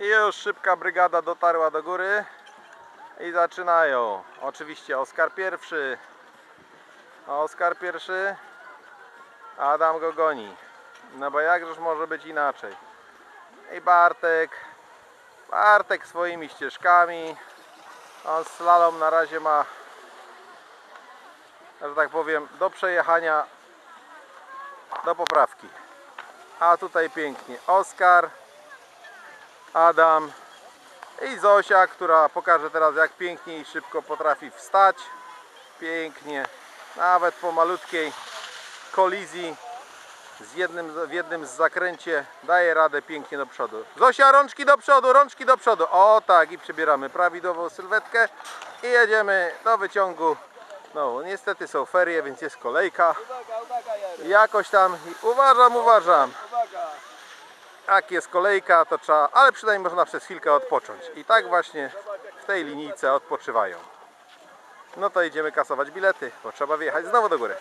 I już szybka brygada dotarła do góry i zaczynają. Oczywiście Oskar pierwszy. Oskar pierwszy. Adam go goni. No bo jakżeż może być inaczej. I Bartek. Bartek swoimi ścieżkami. On slalom na razie ma, że tak powiem, do przejechania, do poprawki. A tutaj pięknie Oskar, Adam i Zosia, która pokaże teraz jak pięknie i szybko potrafi wstać. Pięknie, nawet po malutkiej kolizji z jednym, w jednym z zakręcie daje radę pięknie do przodu. Zosia, rączki do przodu, rączki do przodu. O tak, i przybieramy prawidłową sylwetkę i jedziemy do wyciągu. No, niestety są ferie, więc jest kolejka. Jakoś tam, uważam, uważam. Jak jest kolejka, to trzeba, ale przynajmniej można przez chwilkę odpocząć. I tak właśnie w tej linijce odpoczywają. No to idziemy kasować bilety, bo trzeba wjechać znowu do góry.